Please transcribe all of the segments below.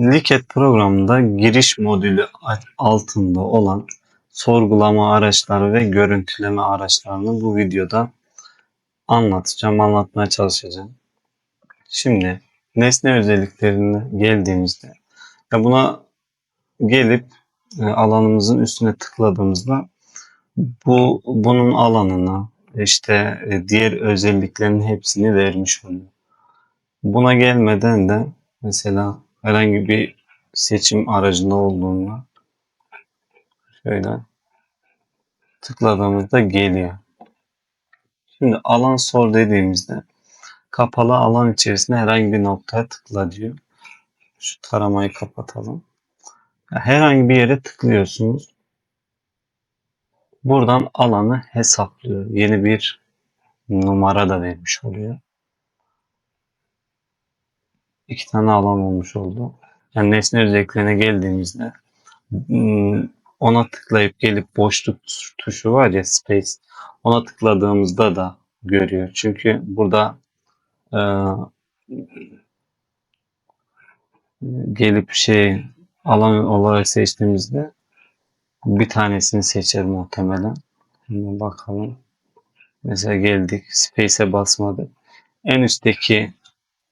Liket programında giriş modülü altında olan sorgulama araçları ve görüntüleme araçlarını bu videoda anlatacağım, anlatmaya çalışacağım. Şimdi nesne özelliklerine geldiğimizde ya buna gelip e, alanımızın üstüne tıkladığımızda bu bunun alanına işte e, diğer özelliklerin hepsini vermiş oluyor. Buna gelmeden de mesela herhangi bir seçim aracında olduğunda şöyle tıkladığımızda geliyor. Şimdi alan sor dediğimizde kapalı alan içerisinde herhangi bir noktaya tıkla diyor. Şu taramayı kapatalım. Herhangi bir yere tıklıyorsunuz. Buradan alanı hesaplıyor. Yeni bir numara da vermiş oluyor. İki tane alan olmuş oldu. Yani nesne özelliklerine geldiğimizde hmm, ona tıklayıp gelip boşluk tuşu var ya space ona tıkladığımızda da görüyor. Çünkü burada e, gelip şey alan olarak seçtiğimizde bir tanesini seçer muhtemelen. Şimdi bakalım. Mesela geldik. Space'e basmadık. En üstteki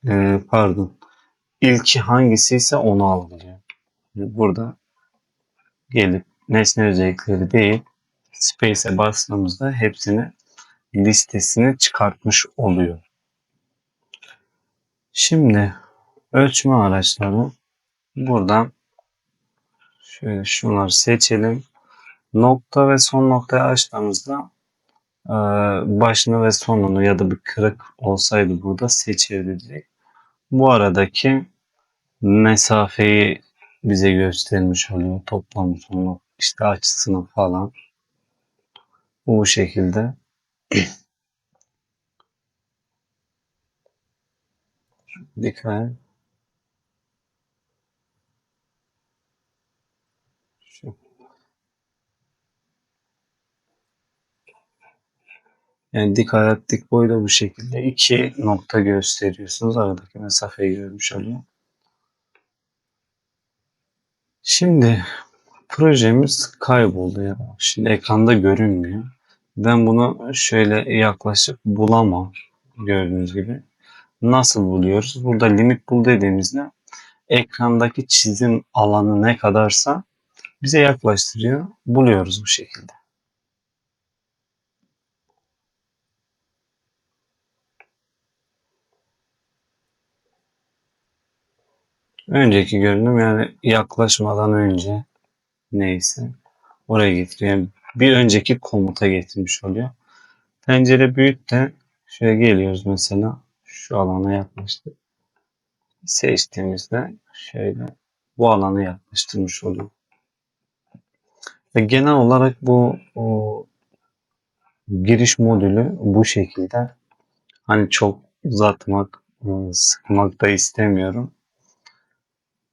e, pardon ilki hangisi ise onu algılıyor. Burada gelip nesne özellikleri değil Space'e bastığımızda hepsini listesini çıkartmış oluyor. Şimdi ölçme araçları buradan şöyle şunları seçelim. Nokta ve son noktayı açtığımızda başını ve sonunu ya da bir kırık olsaydı burada seçebilecek. Bu aradaki mesafeyi bize göstermiş oluyor. Toplam uzunluk, işte açısını falan. Bu şekilde. Dikkat. Yani dik ayak dik boy da bu şekilde iki nokta gösteriyorsunuz. Aradaki mesafeyi görmüş oluyor. Şimdi projemiz kayboldu ya. Şimdi ekranda görünmüyor. Ben bunu şöyle yaklaşıp bulamam. Gördüğünüz gibi. Nasıl buluyoruz? Burada limit bul dediğimizde ekrandaki çizim alanı ne kadarsa bize yaklaştırıyor. Buluyoruz bu şekilde. Önceki görünüm yani yaklaşmadan önce neyse oraya getiriyor. Yani bir önceki komuta getirmiş oluyor. Pencere büyük de şöyle geliyoruz mesela şu alana yaklaştık. Seçtiğimizde şöyle bu alanı yaklaştırmış oluyor. Ve genel olarak bu o, giriş modülü bu şekilde. Hani çok uzatmak, sıkmak da istemiyorum.